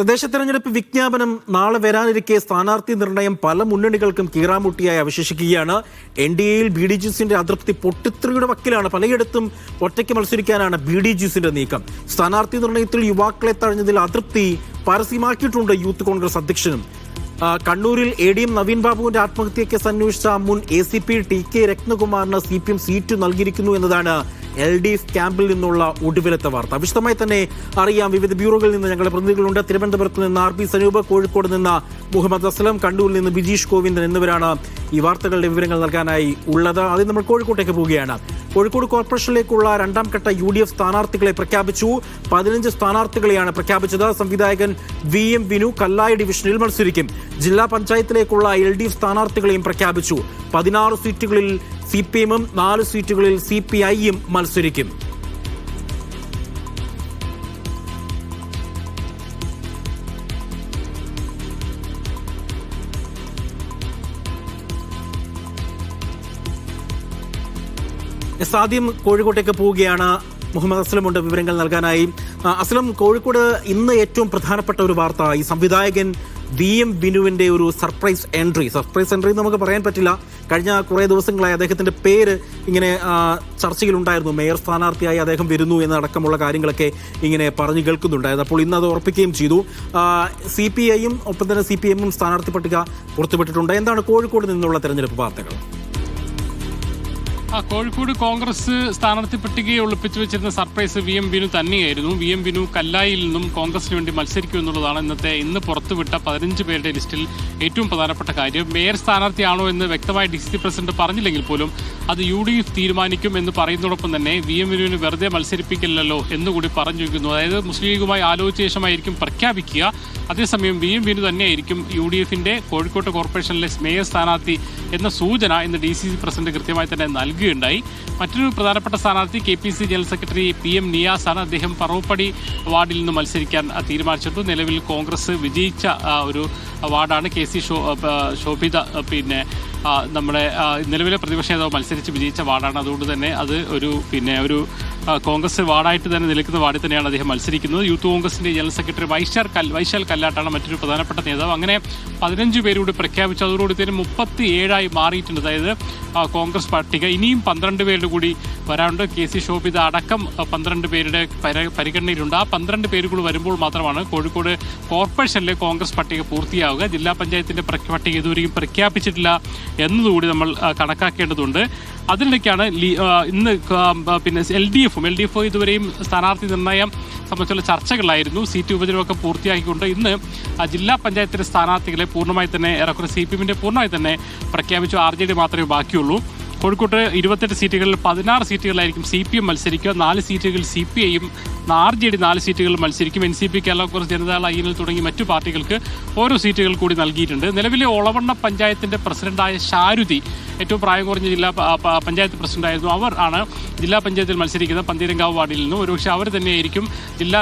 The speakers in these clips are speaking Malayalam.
തദ്ദേശ തെരഞ്ഞെടുപ്പ് വിജ്ഞാപനം നാളെ വരാനിരിക്കെ സ്ഥാനാർത്ഥി നിർണയം പല മുന്നണികൾക്കും കീറാമുട്ടിയായി അവശേഷിക്കുകയാണ്. എൻ ഡി എയിൽ ബി ഡി ജിസിന്റെ അതൃപ്തി പൊട്ടിത്തെറിയുടെ വക്കിലാണ്. പലയിടത്തും ഒറ്റയ്ക്ക് മത്സരിക്കാനാണ് ബി ഡി ജിസിന്റെ നീക്കം. സ്ഥാനാർത്ഥി നിർണയത്തിൽ യുവാക്കളെ തഴഞ്ഞതിൽ അതൃപ്തി പരസ്യമാക്കിയിട്ടുണ്ട് യൂത്ത് കോൺഗ്രസ് അധ്യക്ഷനും. കണ്ണൂരിൽ എ ഡി എം നവീൻ ബാബുവിന്റെ ആത്മഹത്യ കേസ് അന്വേഷിച്ച മുൻ A C P T K രത്നകുമാറിന് C P M seat നൽകിയിരിക്കുന്നു എന്നതാണ് എൽ ഡി എഫ് ക്യാമ്പിൽ നിന്നുള്ള ഒടുവിലത്തെ വാർത്ത. വിശദമായി തന്നെ അറിയാം വിവിധ ബ്യൂറോകളിൽ നിന്ന് ഞങ്ങളുടെ പ്രതിനിധികളുണ്ട്. തിരുവനന്തപുരത്ത് നിന്ന് ആർ പി സനൂപ് കോഴിക്കോട് നിന്ന് മുഹമ്മദ് അസ്ലം കണ്ണൂരിൽ നിന്ന് ബിജീഷ് ഗോവിന്ദൻ എന്നിവരാണ് ഈ വാർത്തകളുടെ വിവരങ്ങൾ നൽകാനായി ഉള്ളത്. ആദ്യം നമ്മൾ കോഴിക്കോട്ടേക്ക് പോവുകയാണ്. കോഴിക്കോട് കോർപ്പറേഷനിലേക്കുള്ള രണ്ടാം ഘട്ട യു ഡി എഫ് സ്ഥാനാർത്ഥികളെ പ്രഖ്യാപിച്ചു. പതിനഞ്ച് സ്ഥാനാർത്ഥികളെയാണ് പ്രഖ്യാപിച്ചത്. സംവിധായകൻ വി എം വിനു കല്ലായ ഡിവിഷനിൽ മത്സരിക്കും. ജില്ലാ പഞ്ചായത്തിലേക്കുള്ള എൽ ഡി എഫ് സ്ഥാനാർത്ഥികളെയും പ്രഖ്യാപിച്ചു. പതിനാറ് സീറ്റുകളിൽ സി പി എമ്മും നാല് സീറ്റുകളിൽ സി പി ഐയും മത്സരിക്കും. എസ് ആദ്യം കോഴിക്കോട്ടേക്ക് പോവുകയാണ്. മുഹമ്മദ് അസ്ലം അസ്ലമുണ്ട് വിവരങ്ങൾ നൽകാനായി. അസ്ലം കോഴിക്കോട് ഇന്ന് ഏറ്റവും പ്രധാനപ്പെട്ട ഒരു വാർത്ത. ഈ സംവിധായകൻ വി എം ബിനുവിന്റെ ഒരു സർപ്രൈസ് എൻട്രി. സർപ്രൈസ് എൻട്രി നമുക്ക് പറയാൻ പറ്റില്ല. കഴിഞ്ഞ കുറേ ദിവസങ്ങളായി അദ്ദേഹത്തിന്റെ പേര് ഇങ്ങനെ ചർച്ചയിലുണ്ടായിരുന്നു. മേയർ സ്ഥാനാർത്ഥിയായി അദ്ദേഹം വരുന്നു എന്നടക്കമുള്ള കാര്യങ്ങളൊക്കെ ഇങ്ങനെ പറഞ്ഞു കേൾക്കുന്നുണ്ടായിരുന്നു. അപ്പോൾ ഇന്ന് അത് ഉറപ്പിക്കുകയും ചെയ്തു. സി പി ഐയും ഒപ്പം തന്നെ സി പി എമ്മും സ്ഥാനാർത്ഥി പട്ടിക പുറത്തുവിട്ടിട്ടുണ്ട്. എന്താണ് കോഴിക്കോട് നിന്നുള്ള തെരഞ്ഞെടുപ്പ് വാർത്തകൾ? ആ കോഴിക്കോട് കോൺഗ്രസ് സ്ഥാനാർത്ഥി പട്ടികയെ ഒളിപ്പിച്ചു വെച്ചിരുന്ന സർപ്രൈസ് വി എം ബിനു തന്നെയായിരുന്നു. വി എം ബിനു കല്ലായിൽ നിന്നും കോൺഗ്രസിന് വേണ്ടി മത്സരിക്കുമെന്നുള്ളതാണ് ഇന്നത്തെ ഇന്ന് പുറത്തുവിട്ട പതിനഞ്ച് പേരുടെ ലിസ്റ്റിൽ ഏറ്റവും പ്രധാനപ്പെട്ട കാര്യം. മേയർ സ്ഥാനാർത്ഥിയാണോ എന്ന് വ്യക്തമായി ഡി സി പ്രസിഡന്റ് പറഞ്ഞില്ലെങ്കിൽ പോലും അത് യു ഡി എഫ് തീരുമാനിക്കും എന്ന് പറയുന്നതോടൊപ്പം തന്നെ വി എം ബിനുവിന് വെറുതെ മത്സരിപ്പിക്കില്ലല്ലോ എന്നുകൂടി പറഞ്ഞു വയ്ക്കുന്നു അതായത് മുസ്ലിം ലീഗുമായി ആലോചിച്ച ശേഷമായിരിക്കും പ്രഖ്യാപിക്കുക. അതേസമയം വി എം ബിനു തന്നെയായിരിക്കും യു ഡി എഫിന്റെ കോഴിക്കോട്ട് കോർപ്പറേഷനിലെ മേയർ സ്ഥാനാർത്ഥി എന്ന സൂചന ഇന്ന് ഡി സി സി പ്രസിഡന്റ് കൃത്യമായി തന്നെ നൽകുകയുണ്ടായി. മറ്റൊരു പ്രധാനപ്പെട്ട സ്ഥാനാർത്ഥി K P C general secretary P M നിയാസാണ് അദ്ദേഹം പറവപ്പടി വാർഡിൽ നിന്ന് മത്സരിക്കാൻ തീരുമാനിച്ചിട്ടു നിലവിൽ കോൺഗ്രസ് വിജയിച്ച ഒരു വാർഡാണ് കെ സി ശോഭിത പിന്നെ നമ്മുടെ നിലവിലെ പ്രതിപക്ഷ നേതാവ് മത്സരിച്ച് വിജയിച്ച വാർഡാണ്. അതുകൊണ്ട് തന്നെ അത് ഒരു പിന്നെ ഒരു കോൺഗ്രസ് വാർഡായിട്ട് തന്നെ നിൽക്കുന്ന വാർഡിൽ തന്നെയാണ് അദ്ദേഹം മത്സരിക്കുന്നത്. യൂത്ത് കോൺഗ്രസിന്റെ ജനറൽ സെക്രട്ടറി വൈശാൽ കൽ വൈശാൽ കല്ലാട്ടാണ് മറ്റൊരു പ്രധാനപ്പെട്ട നേതാവ്. അങ്ങനെ പതിനഞ്ച് പേരൂടെ പ്രഖ്യാപിച്ചു. അതോടുകൂടി തന്നെ മുപ്പത്തി ഏഴായി മാറിയിട്ടുണ്ട്. അതായത് കോൺഗ്രസ് പട്ടിക ഇനിയും പന്ത്രണ്ട് പേരുടെ കൂടി വരാനുണ്ട്. കെ സി ശോഭിത അടക്കം പന്ത്രണ്ട് പേരുടെ പരി- പരിഗണനയിലുണ്ട്. ആ പന്ത്രണ്ട് പേര് കൂടി വരുമ്പോൾ മാത്രമാണ് കോഴിക്കോട് കോർപ്പറേഷനിലെ കോൺഗ്രസ് പട്ടിക പൂർത്തിയാവുക. ജില്ലാ പഞ്ചായത്തിന്റെ പട്ടിക ഇതുവരെയും പ്രഖ്യാപിച്ചിട്ടില്ല എന്നതുകൂടി നമ്മൾ കണക്കാക്കേണ്ടതുണ്ട്. അതിനിടയ്ക്കാണ് ഇന്ന് പിന്നെ എൽ ഡി എഫും എൽ ഡി എഫ് ഇതുവരെയും സ്ഥാനാർത്ഥി നിർണയം സംബന്ധിച്ചുള്ള ചർച്ചകളായിരുന്നു സീറ്റ് വിഭജനമൊക്കെ പൂർത്തിയാക്കിക്കൊണ്ട് ഇന്ന് ജില്ലാ പഞ്ചായത്തിലെ സ്ഥാനാർത്ഥികളെ പൂർണമായി തന്നെ ഏറെക്കുറെ സി പി എമ്മിന്റെ പൂർണമായി തന്നെ പ്രഖ്യാപിച്ചു. ആർ ജെ ഡി മാത്രമേ ബാക്കിയുള്ളൂ. കോഴിക്കോട്ട് ഇരുപത്തെട്ട് സീറ്റുകളിൽ പതിനാറ് സീറ്റുകളിലായിരിക്കും സി പി എം മത്സരിക്കുക. നാല് സീറ്റുകളിൽ സി പി ഐയും ആർ ജെ ഡി നാല് സീറ്റുകൾ മത്സരിക്കും. N C P Kerala Congress Janata Dal I N തുടങ്ങി മറ്റു പാർട്ടികൾക്ക് ഓരോ സീറ്റുകൾ കൂടി നൽകിയിട്ടുണ്ട്. നിലവിലെ ഒളവണ്ണ പഞ്ചായത്തിന്റെ പ്രസിഡന്റായ ഷാരുതി ഏറ്റവും പ്രായം കുറഞ്ഞ ജില്ലാ പഞ്ചായത്ത് പ്രസിഡന്റായിരുന്നു. അവർ ആണ് ജില്ലാ പഞ്ചായത്തിൽ മത്സരിക്കുന്ന പന്തീരങ്കാവ് വാർഡിൽ നിന്നും ഒരുപക്ഷെ അവർ തന്നെയായിരിക്കും ജില്ലാ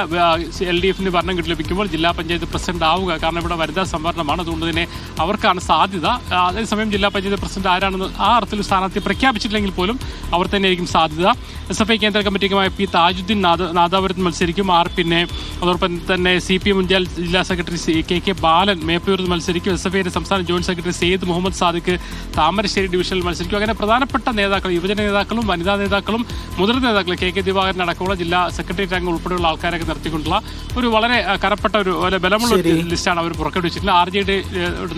എൽ ഡി എഫിന് ഭരണം ലഭിക്കുമ്പോൾ ജില്ലാ പഞ്ചായത്ത് പ്രസിഡന്റ് ആവുക. കാരണം ഇവിടെ വനിതാ സംവരണമാണ്. അതുകൊണ്ട് തന്നെ അവർക്കാണ് സാധ്യത. അതേസമയം ജില്ലാ പഞ്ചായത്ത് പ്രസിഡന്റ് ആരാണെന്ന് ആ അർത്ഥത്തിൽ സ്ഥാനാർത്ഥി പ്രഖ്യാപിച്ചിട്ടില്ലെങ്കിൽ പോലും അവർ തന്നെയായിരിക്കും സാധ്യത. എസ് എഫ് ഐ കേന്ദ്ര കമ്മിറ്റിക്കുമായ പി താജുദ്ദീൻ നാദ നാദാപുരത്ത് മത്സരിക്കും ആർ പിന്നെ അതോടൊപ്പം തന്നെ സി പി എം ജില്ലാ സെക്രട്ടറി കെ കെ ബാലൻ മേപ്പയൂരിൽ മത്സരിക്കും. എസ് എഫ് ഐയുടെ സംസ്ഥാന ജോയിന്റ് സെക്രട്ടറി സെയ്ദ് മുഹമ്മദ് സാദിഖ് താമരശ്ശേരി ഡിവിഷനിൽ മത്സരിക്കും. അങ്ങനെ പ്രധാനപ്പെട്ട നേതാക്കൾ യുവജന നേതാക്കളും വനിതാ നേതാക്കളും മുതിർന്ന നേതാക്കൾ കെ കെ ദിവാകരൻ അടക്കമുള്ള ജില്ലാ സെക്രട്ടേറിയറ്റ് അംഗം ഉൾപ്പെടെയുള്ള ആൾക്കാരൊക്കെ നിർത്തിക്കൊണ്ടുള്ള ഒരു വളരെ കരപ്പെട്ട ഒരു വളരെ ബലമുള്ള ഒരു. ലിസ്റ്റാണ് അവർ പുറപ്പെടുവിച്ചിട്ടുള്ളത് ആർ ജെ ഡി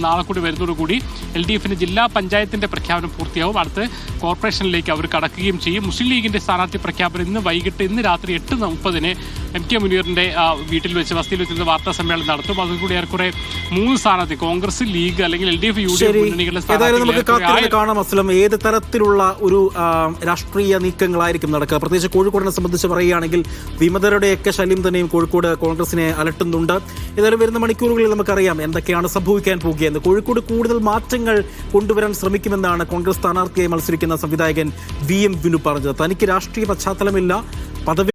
നാളെ കൂടി വരുന്നതോടുകൂടി എൽ ഡി എഫിന് ജില്ലാ പഞ്ചായത്തിന്റെ പ്രഖ്യാപനം പൂർത്തിയാവും. അടുത്ത് കോർപ്പറേഷനിലേക്ക് അവർ കടക്കുകയും ചെയ്യും. മുസ്ലിം ലീഗിന്റെ സ്ഥാനാർത്ഥി പ്രഖ്യാപനം ഇന്ന് വൈകിട്ട് ഇന്ന് രാത്രി എട്ട് മുപ്പതിന് എം കെ മുനീറിന്റെ വീട്ടിൽ വെച്ച് വസതിയിൽ വെച്ച് വാർത്താ സമ്മേളനം നടത്തും. അതുകൂടി ഏറെക്കുറെ മൂന്ന് സ്ഥാനാർത്ഥി കോൺഗ്രസ് ലീഗ് അല്ലെങ്കിൽ L D F U D F മുന്നണികളുടെ ഏറെക്കുറെ കാണാം അസ്ലം. ഏത് തരത്തിലുള്ള ഒരു രാഷ്ട്രീയ നീക്കങ്ങളായിരിക്കും നടക്കുക? പ്രത്യേകിച്ച് കോഴിക്കോടിനെ സംബന്ധിച്ച് പറയുകയാണെങ്കിൽ വിമതരുടെയൊക്കെ ശല്യം തന്നെയും കോഴിക്കോട് കോൺഗ്രസിനെ അലട്ടുന്നുണ്ട്. ഏതായാലും വരുന്ന മണിക്കൂറുകളിൽ നമുക്കറിയാം എന്തൊക്കെയാണ് സംഭവിക്കാൻ പോകുകയെന്ന്. കോഴിക്കോട് കൂടുതൽ മാറ്റങ്ങൾ കൊണ്ടുവരാൻ ശ്രമിക്കുമെന്നാണ് കോൺഗ്രസ് സ്ഥാനാർത്ഥിയായി മത്സരിക്കുന്ന സംവിധായകൻ വി എം വിനു പറഞ്ഞത്. തനിക്ക് രാഷ്ട്രീയ പശ്ചാത്തലമില്ല. പദവി